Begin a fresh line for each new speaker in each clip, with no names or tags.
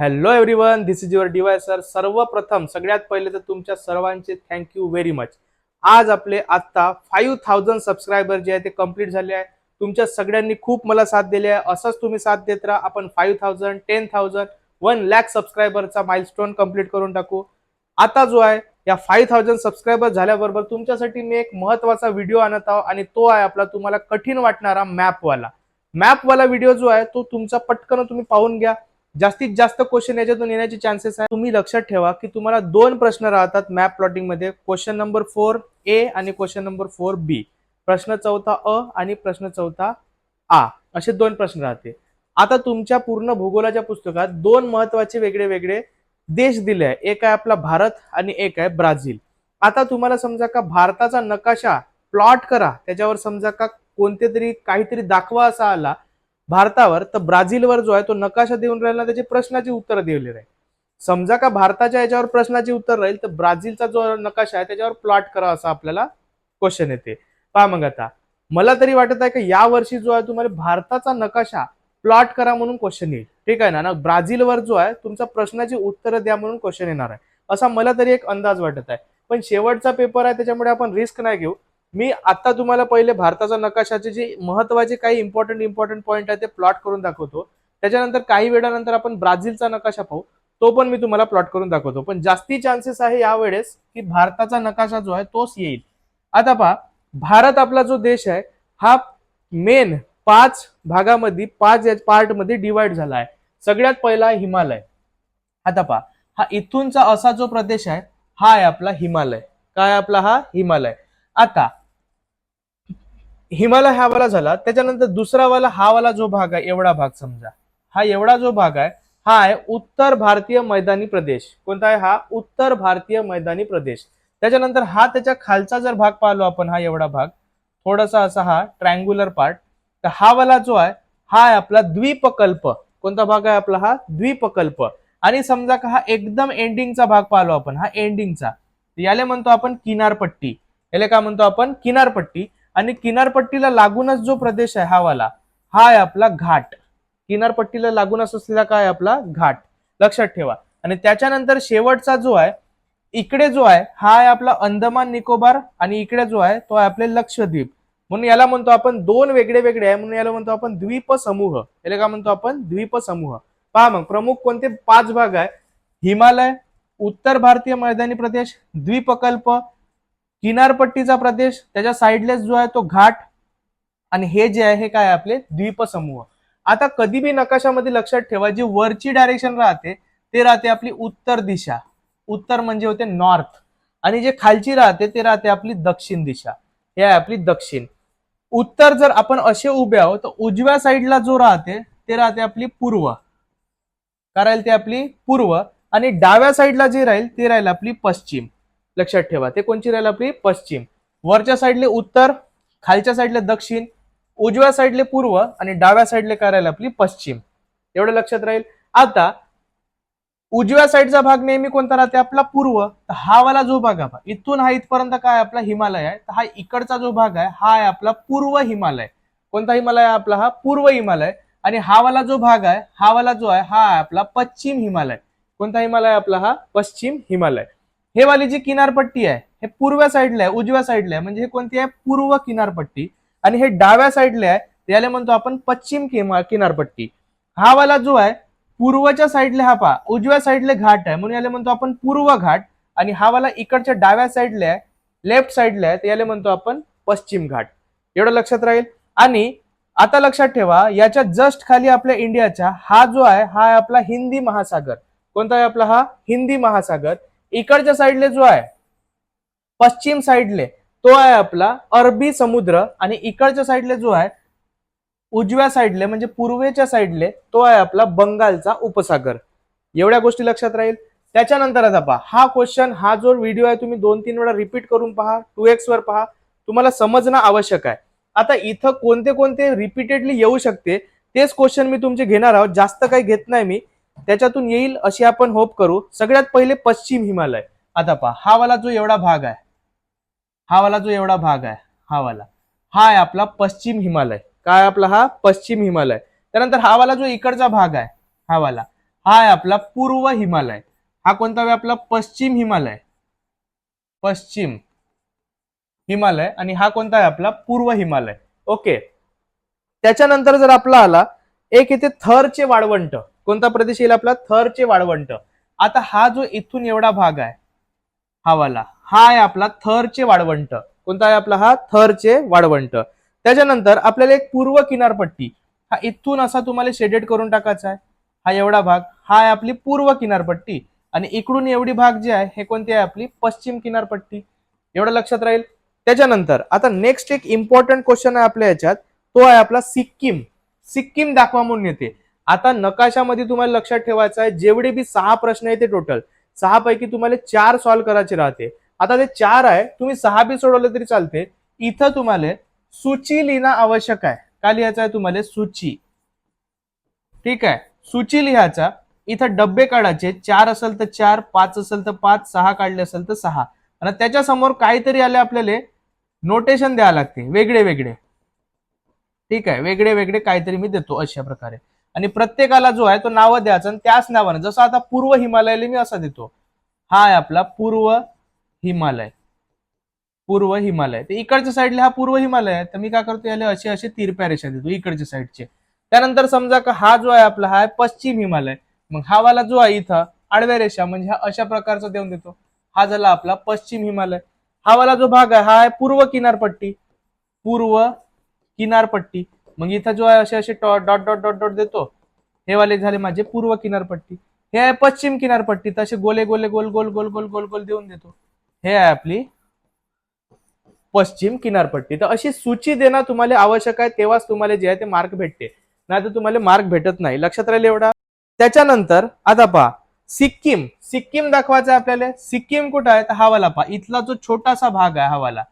Hello everyone this is your DY sir सर्वप्रथम सगळ्यात पहिले तर तुमच्या सर्वांचे थँक्यू व्हेरी मच आज आपले आत्ता फाईव्ह थाउजंड सबस्क्रायबर जे आहे ते कंप्लीट झाले आहे. तुमच्या सगळ्यांनी खूप मला साथ दिली आहे. असंच तुम्ही साथ देत राहा. आपण five thousand ten thousand one lakh सबस्क्रायबरचा milestone complete करून टाकू. आता जो आहे या फाईव्ह थाउजंड सबस्क्रायबर झाल्याबरोबर तुमच्यासाठी मी एक महत्त्वाचा व्हिडिओ आणत आहो आणि तो आहे आपला तुम्हाला कठीण वाटणारा मॅपवाला मॅपवाला व्हिडिओ जो आहे तो तुमचा पटकन तुम्ही पाहून घ्या. जास्तीत जास्त क्वेश्चन याच्यातून येण्याचे चान्सेस आहे तुम्ही लक्षात ठेवा की तुम्हाला दोन प्रश्न राहतात मॅप प्लॉटिंगमध्ये. क्वेश्चन नंबर फोर ए आणि क्वेश्चन नंबर फोर बी प्रश्न चौथा अ आणि प्रश्न चौथा आ. असे दोन प्रश्न राहते. आता तुमच्या पूर्ण भूगोलाच्या पुस्तकात दोन महत्त्वाचे वेगळे वेगळे देश दिले आहे. एक आहे आपला भारत आणि एक आहे ब्राझील. आता तुम्हाला समजा का भारताचा नकाशा प्लॉट करा. त्याच्यावर समजा का कोणते तरी काहीतरी दाखवा असा आला. भारतावर तर ब्राझीलवर जो आहे तो नकाशा देऊन राहिला त्याचे प्रश्नाची उत्तर दिलेली राहील समजा का भारताच्या याच्यावर प्रश्नाची उत्तर राहील तर ब्राझीलचा जो नकाशा आहे त्याच्यावर प्लॉट करा असा आपल्याला क्वेश्चन येते. पहा मग आता. मला तरी वाटत आहे की या वर्षी जो आहे तुम्हाला भारताचा नकाशा प्लॉट करा म्हणून क्वेश्चन येईल. ठीक आहे ना? ना ब्राझीलवर जो आहे तुमचा प्रश्नाची उत्तर द्या म्हणून क्वेश्चन येणार आहे. असा मला तरी एक अंदाज वाटत आहे. पण शेवटचा पेपर आहे त्याच्यामुळे आपण रिस्क नाही घेऊ. मी आता तुम्हाला पहिले भारताचा नकाशाचे जे महत्त्वाचे काही इम्पॉर्टंट इम्पॉर्टंट पॉईंट आहे ते प्लॉट करून दाखवतो. त्याच्यानंतर काही वेळानंतर आपण ब्राझीलचा नकाशा पाहू. तो पण मी तुम्हाला प्लॉट करून दाखवतो. पण जास्ती चान्सेस आहे यावेळेस की भारताचा नकाशा जो आहे तोच येईल. आता पहा भारत आपला जो देश आहे हा मेन पाच भागामध्ये पाच पार्टमध्ये डिवाइड झाला आहे सगळ्यात पहिला हिमालय. आता पहा हा इथूनचा असा जो प्रदेश आहे हा आहे आपला हिमालय. काय आपला हा हिमालय? आता हिमालय हा वाला झाला त्याच्यानंतर दुसरा वाला हा वाला जो भाग आहे एवढा भाग समजा. हा एवढा जो भाग आहे हा आहे उत्तर भारतीय मैदानी प्रदेश. कोणता आहे? हा उत्तर भारतीय मैदानी प्रदेश. त्याच्यानंतर हा त्याच्या खालचा जर भाग पाहिलो आपण हा एवढा भाग थोडासा असा हा ट्रँग्युलर पार्ट तर हा वाला जो आहे हा आहे आपला द्विपकल्प. कोणता भाग आहे आपला? हा द्विपकल्प. आणि समजा का हा एकदम एंडिंगचा भाग पाहिलो आपण हा एंडिंगचा याला म्हणतो आपण किनारपट्टी. याला काय म्हणतो आपण? किनारपट्टी. आणि किनारपट्टीला लागूनच जो प्रदेश आहे हा वाला हा आहे आपला घाट. किनारपट्टीला लागूनच असलेला काय आपला घाट? लक्षात ठेवा. आणि त्याच्यानंतर शेवटचा जो आहे इकडे जो आहे हा आहे आपला अंदमान निकोबार आणि इकडे जो आहे तो आहे आपले लक्षद्वीप. म्हणून याला म्हणतो आपण दोन वेगळे वेगळे आहे. म्हणून याला म्हणतो आपण द्वीप समूह. याला काय म्हणतो आपण? द्वीप समूह. पहा मग प्रमुख कोणते पाच भाग आहे? हिमालय उत्तर भारतीय मैदानी प्रदेश द्वीपकल्प किनारपट्टीचा प्रदेश त्याच्या साईडलेस जो आहे तो घाट आणि हे जे आहे हे काय आपले? द्वीपसमूह. आता कधी बी नकाशामध्ये लक्षात ठेवा जी वरची डायरेक्शन राहते ते राहते आपली उत्तर दिशा. उत्तर म्हणजे होते नॉर्थ आणि जे खालची राहते ते राहते आपली दक्षिण दिशा. हे आहे आपली दक्षिण. उत्तर जर आपण असे उभे आहोत तर उजव्या साईडला जो राहते ते राहते आपली पूर्व. कारण ते आपली पूर्व. आणि डाव्या साईडला जे राहील ते राहील आपली पश्चिम. लक्षात ठेवा. ते कोणची राहील आपली? पश्चिम. वरच्या साईडले उत्तर खालच्या साईडले दक्षिण उजव्या साईडले पूर्व आणि डाव्या साईडले काय राहील आपली? पश्चिम. एवढं लक्षात राहील. आता उजव्या साईडचा भाग नेहमी कोणता राहते? आपला पूर्व. तर हा वाला जो भाग आहे इथून हा इथपर्यंत काय आपला हिमालय आहे. तर हा इकडचा जो भाग आहे हा आहे आपला पूर्व हिमालय. कोणता हिमालय आहे आपला? हा पूर्व हिमालय. आणि हा वाला जो भाग आहे हा वाला जो आहे हा आहे आपला पश्चिम हिमालय. कोणता हिमालय आपला? हा पश्चिम हिमालय. हे वाली जी किनारपट्टी आहे. हे पूर्व साईडला आहे उजव्या साईडला आहे. म्हणजे हे कोणती आहे? पूर्व किनारपट्टी. आणि हे डाव्या साईडला आहे. याला म्हणतो आपण पश्चिम किनारपट्टी. हा वाला जो आहे पूर्वच्या साईडला हा पहा उजव्या साईडला घाट आहे. म्हणून याला म्हणतो आपण पूर्व घाट. आणि हा वाला इकडच्या डाव्या साईडला आहे लेफ्ट साईडला आहे. याला म्हणतो आपण पश्चिम घाट. एवढं लक्षात राहील. आणि आता लक्षात ठेवा याच्या जस्ट खाली आपल्या इंडियाच्या हा जो आहे हा आहे आपला हिंदी महासागर. कोणता आहे आपला हा? हिंदी महासागर. इकडच्या साईडले जो आहे पश्चिम साईडले तो आहे आपला अरबी समुद्र आणि इकडच्या साईडले जो आहे उजव्या साईडले म्हणजे पूर्वेच्या साईडले तो आहे आपला बंगालचा उपसागर. एवढ्या गोष्टी लक्षात राहील. त्याच्यानंतर आता पहा हा क्वेश्चन हा जो व्हिडिओ आहे तुम्ही दोन तीन वेळा रिपीट करून पहा टू एक्स वर पहा. तुम्हाला समजणं आवश्यक आहे. आता इथं कोणते कोणते रिपीटेडली येऊ शकते तेच क्वेश्चन मी तुमचे घेणार आहोत. जास्त काही घेत नाही मी. त्याच्यातून येईल अशी आपण होप करू. सगळ्यात पहिले पश्चिम हिमालय. आता पहा हा वाला जो एवढा भाग आहे हा वाला जो एवढा भाग आहे हा वाला हा आहे आपला पश्चिम हिमालय. काय आपला हा? पश्चिम हिमालय. त्यानंतर हा वाला जो इकडचा भाग आहे हा वाला हा आहे आपला पूर्व हिमालय. हा कोणता आहे आपला? पश्चिम हिमालय. पश्चिम हिमालय आणि हा कोणता आहे आपला? पूर्व हिमालय. ओके. त्याच्यानंतर जर आपला आला एक इथे थरचे वाळवंट. कोणता प्रदेश येईल आपला? थरचे वाळवंट. आता हा जो इथून एवढा भाग आहे हा वाला हा आहे आपला थरचे वाळवंट. कोणता आहे आपला हा? थरचे वाळवंट. त्याच्यानंतर आपल्याला एक पूर्व किनारपट्टी हा इथून असा तुम्हाला शेडेड करून टाकायचा आहे. हा एवढा भाग हा आहे आपली पूर्व किनारपट्टी. आणि इकडून एवढी भाग जी आहे हे कोणती आहे आपली? पश्चिम किनारपट्टी. एवढं लक्षात राहील. त्याच्यानंतर आता नेक्स्ट एक इम्पॉर्टंट क्वेश्चन आहे आपल्या याच्यात. तो आहे आपला सिक्कीम. सिक्कीम दाखवा म्हणून येते. आता नकाशामध्ये तुम्हाला लक्षात ठेवायचं आहे जेवढे बी सहा प्रश्न येते टोटल सहा पैकी तुम्हाला चार सॉल्व्ह करायचे राहते. आता ते चार आहे तुम्ही सहा बी सोडवले तरी चालते. इथं तुम्हाला सूची लिहिणं आवश्यक आहे. का लिहायचं आहे तुम्हाला? सूची. ठीक आहे? सूची लिहायचा. इथं डब्बे काढायचे. चार असेल तर चार पाच असेल तर पाच सहा काढले असेल तर सहा. आणि त्याच्यासमोर काहीतरी आले आपल्याला नोटेशन द्यावं लागते. वेगळे वेगळे. ठीक आहे? वेगळे वेगळे काहीतरी मी देतो अशा प्रकारे. आणि प्रत्येकाला जो आहे तो नाव द्यायचं आणि त्याच नावानं जसं आता पूर्व हिमालयाला मी असा देतो. हा आहे आपला पूर्व हिमालय. पूर्व हिमालय. तर इकडच्या साईडला हा पूर्व हिमालय आहे तर मी काय करतो याला असे असे तिरप्या रेषा देतो इकडच्या साईडचे. त्यानंतर समजा का हा जो आहे आपला हा आहे पश्चिम हिमालय. मग हा वाला जो आहे इथं आडव्या रेषा म्हणजे हा अशा प्रकारचा देऊन देतो. हा झाला आपला पश्चिम हिमालय. हा वाला जो भाग आहे हा आहे पूर्व किनारपट्टी. पूर्व किनारपट्टी. मग इथं जो आहे असे असे डॉट डॉट डॉट डॉट देतो हे वाले झाले माझे पूर्व किनारपट्टी. हे आहे पश्चिम किनारपट्टी तर असे गोले गोले गोल गोल गोल गोल गोल गोल देऊन देतो. हे आहे आपली पश्चिम किनारपट्टी. तर अशी सूची देणं तुम्हाला आवश्यक आहे तेव्हाच तुम्हाला जे आहे ते मार्क भेटते. नाही तर तुम्हाला मार्क भेटत नाही. लक्षात राहील एवढा? त्याच्यानंतर आता पहा सिक्कीम. सिक्कीम दाखवायचा आहे आपल्याला. सिक्कीम कुठं आहे? तर हा वाला पहा. इथला जो छोटासा भाग आहे हावाला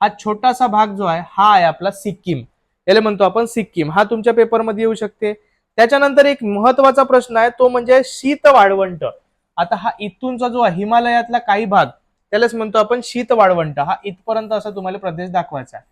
हा छोटासा भाग जो आहे हा आहे आपला सिक्कीम. याला म्हणतो आपण सिक्कीम. हा तुमच्या पेपरमध्ये येऊ शकते. त्याच्यानंतर एक महत्त्वाचा प्रश्न आहे तो म्हणजे शीत वाळवंट आता हा इथूनचा जो आहे हिमालयातला काही भाग त्यालाच म्हणतो आपण शीत वाळवंट हा इथपर्यंत असा तुम्हाला प्रदेश दाखवायचा आहे.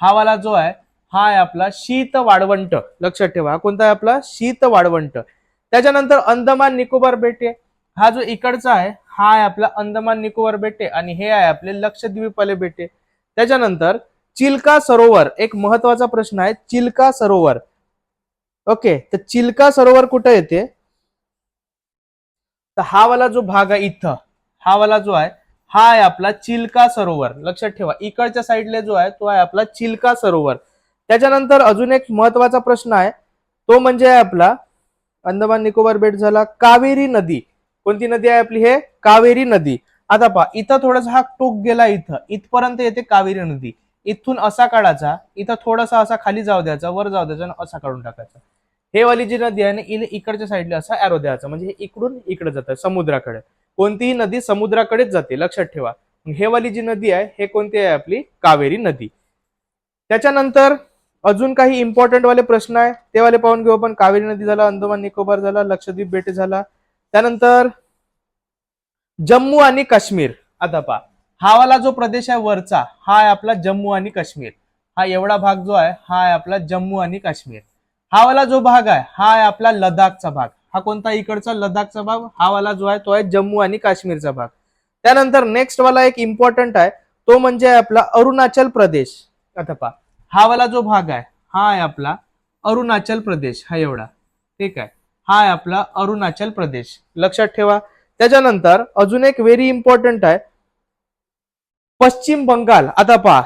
हा वाला जो आहे हा आहे आपला शीत वाळवंट लक्षात ठेवा हा कोणता आहे आपला? शीत वाळवंट त्याच्यानंतर अंदमान निकोबार बेटे. हा जो इकडचा आहे हा आहे आपला अंदमान निकोबार बेटे आणि हे आहे आपले लक्षद्वीपाले बेटे. त्याच्यानंतर चिल्का सरोवर एक महत्त्वाचा प्रश्न आहे चिल्का सरोवर. ओके तर चिल्का सरोवर कुठं येते? तर हा वाला जो भाग आहे इथं हा वाला जो आहे हा आहे आपला चिल्का सरोवर. लक्षात ठेवा इकडच्या साईडला जो आहे तो आहे आपला चिल्का सरोवर. त्याच्यानंतर अजून एक महत्त्वाचा प्रश्न आहे तो म्हणजे आहे आपला अंदमान निकोबार बेट झाला कावेरी नदी. कोणती नदी आहे आपली हे? कावेरी नदी. आता पहा इथं थोडासा हा टोक गेला इथं इथपर्यंत येते कावेरी नदी. इथून असा काढायचा इथं थोडासा असा खाली जाऊ द्यायचा वर जाऊ द्यायचा आणि असा काढून टाकायचा. हे वाली जी नदी आहे ना इकडच्या साईडला असा अॅरो द्यायचा. म्हणजे हे इकडून इकडे जातं समुद्राकडे. कोणतीही नदी समुद्राकडेच जाते लक्षात ठेवा. हे वाली जी नदी आहे हे कोणती आहे आपली? कावेरी नदी. त्याच्यानंतर अजून काही इम्पॉर्टंट वाले प्रश्न आहे ते वाले पाहून घेऊ आपण. कावेरी नदी झाला अंदमान निकोबार झाला लक्षद्वीप बेटे झाला. त्यानंतर जम्मू आणि काश्मीर. आता पहा. हा वाला जो प्रदेश आहे वरचा हा आहे आपला जम्मू आणि काश्मीर. हा एवढा भाग जो आहे हा आहे आपला जम्मू आणि काश्मीर. हा वाला जो भाग आहे हा आहे आपला लडाखचा भाग. हा कोणता? इकडचा लडाखचा भाग. हा वाला जो आहे तो आहे जम्मू आणि काश्मीरचा भाग. त्यानंतर नेक्स्ट वाला एक इम्पॉर्टंट आहे तो म्हणजे आपला अरुणाचल प्रदेश. अथपा हा वाला जो भाग आहे हा आहे आपला अरुणाचल प्रदेश हा एवढा. ठीक आहे? हा आहे आपला अरुणाचल प्रदेश. लक्षात ठेवा. त्याच्यानंतर अजून एक व्हेरी इम्पॉर्टंट आहे पश्चिम बंगाल आता पहा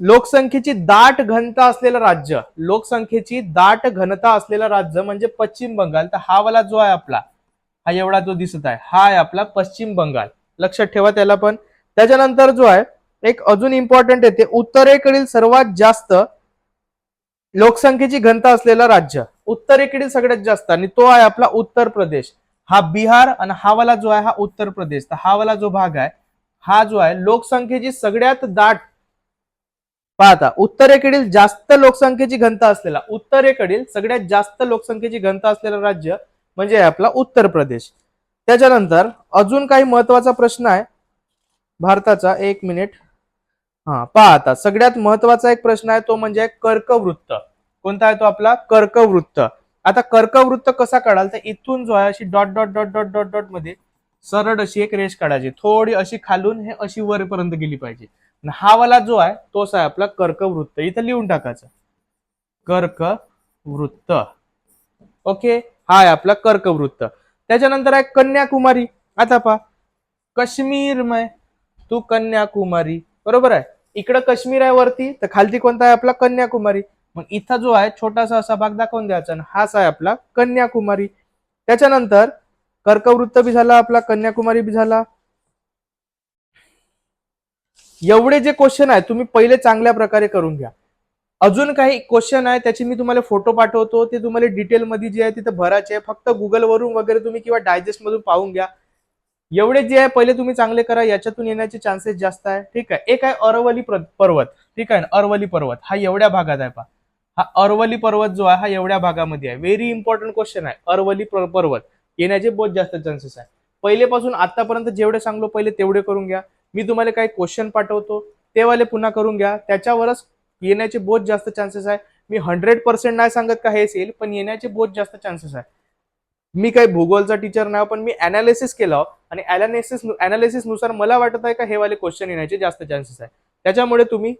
लोकसंख्येची दाट घनता असलेलं राज्य लोकसंख्येची दाट घनता असलेलं राज्य म्हणजे पश्चिम बंगाल. तर हा वाला जो आहे आपला हा एवढा जो दिसत आहे हा आहे आपला पश्चिम बंगाल. लक्षात ठेवा त्याला पण. त्याच्यानंतर जो आहे एक अजून इम्पॉर्टंट येते उत्तरेकडील सर्वात जास्त लोकसंख्येची घनता असलेलं राज्य. उत्तरेकडील सगळ्यात जास्त आणि तो आहे आपला उत्तर प्रदेश. हा बिहार आणि हा वाला जो आहे हा उत्तर प्रदेश. तर हा वाला जो भाग आहे हा जो आहे लोकसंख्येची सगळ्यात दाट पाहता उत्तरेकडील जास्त लोकसंख्येची घनता असलेला उत्तरेकडील सगळ्यात जास्त लोकसंख्येची घनता असलेलं राज्य म्हणजे आपला उत्तर प्रदेश. त्याच्यानंतर अजून काही महत्त्वाचा प्रश्न आहे. भारताचा एक मिनिट. हा पाहता सगळ्यात महत्त्वाचा एक प्रश्न आहे तो म्हणजे कर्कवृत्त. कोणता आहे तो आपला? कर्कवृत्त. आता कर्कवृत्त कसा काढाल? तर इथून जो आहे अशी dot dot dot dot dot डॉटमध्ये सरळ अशी एक रेष काढायची. थोडी अशी खालून हे अशी वरपर्यंत गेली पाहिजे. हा वाला जो आहे तोच आहे आपला कर्कवृत्त इथं लिहून टाकायचं. कर्कवृत्त ओके? हा आहे आपला कर्कवृत्त त्याच्यानंतर आहे कन्याकुमारी. आता पहा. काश्मीरमय. तू कन्याकुमारी. बरोबर आहे? इकडं काश्मीर आहे वरती तर खालती कोणता आहे आपला? कन्याकुमारी. मग इथं जो आहे छोटासा असा भाग दाखवून द्यायचा. आणि हाच आहे आपला कन्याकुमारी. त्याच्यानंतर कर्कवृत्त बी झाला आपला कन्याकुमारी बी झाला. एवढे जे क्वेश्चन आहे तुम्ही पहिले चांगल्या प्रकारे करून घ्या. अजून काही क्वेश्चन आहे त्याचे मी तुम्हाला फोटो पाठवतो. ते तुम्हाला डिटेलमध्ये जे आहे तिथे भरायचे आहे. फक्त गुगलवरून वगैरे तुम्ही किंवा डायजेस्ट मधून पाहून घ्या. एवढे जे आहे पहिले तुम्ही चांगले करा. याच्यातून येण्याचे चान्सेस जास्त आहे. ठीक आहे. एक आहे अरवली पर्वत. ठीक आहे ना? अरवली पर्वत. हा एवढ्या भागात आहे पहा. हा अरवली पर्वत जो आहे हा एवढ्या भागामध्ये आहे. व्हेरी इम्पॉर्टंट क्वेश्चन आहे. अरवली पर्वत. येण्याचे बहुत जास्त चान्सेस आहे. पहिलेपासून आतापर्यंत जेवढे सांगलो पहिले तेवढे करून घ्या. मी तुम्हाला काही क्वेश्चन पाठवतो ते वाले पुन्हा करून घ्या. त्याच्यावरच येण्याचे बहुत जास्त चान्सेस आहे. मी हंड्रेड पर्सेंट नाही सांगत का हेच येईल पण येण्याचे बहुत जास्त चान्सेस आहे. मी काही भूगोलचा टीचर नाही पण मी अनालिसिस केलं हो. आणि अनालिसिस अनालिसिसनुसार मला वाटत आहे का हे वाले क्वेश्चन येण्याचे जास्त चान्सेस आहे. त्याच्यामुळे तुम्ही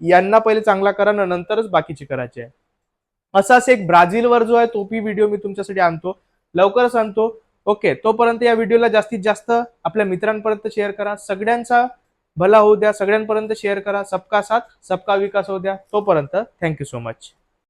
यांना पहिले चांगला करा नंतरच बाकीचे करायचे आहे. असाच एक ब्राझीलवर जो आहे तोपी व्हिडिओ मी तुमच्यासाठी आणतो. लवकरच आणतो ओके तोपर्यंत या व्हिडिओला जास्तीत जास्त आपल्या मित्रांपर्यंत शेअर करा. सगळ्यांचा भला होऊ द्या. सगळ्यांपर्यंत शेअर करा. सबका साथ सबका विकास होऊ द्या. तोपर्यंत थँक्यू सो मच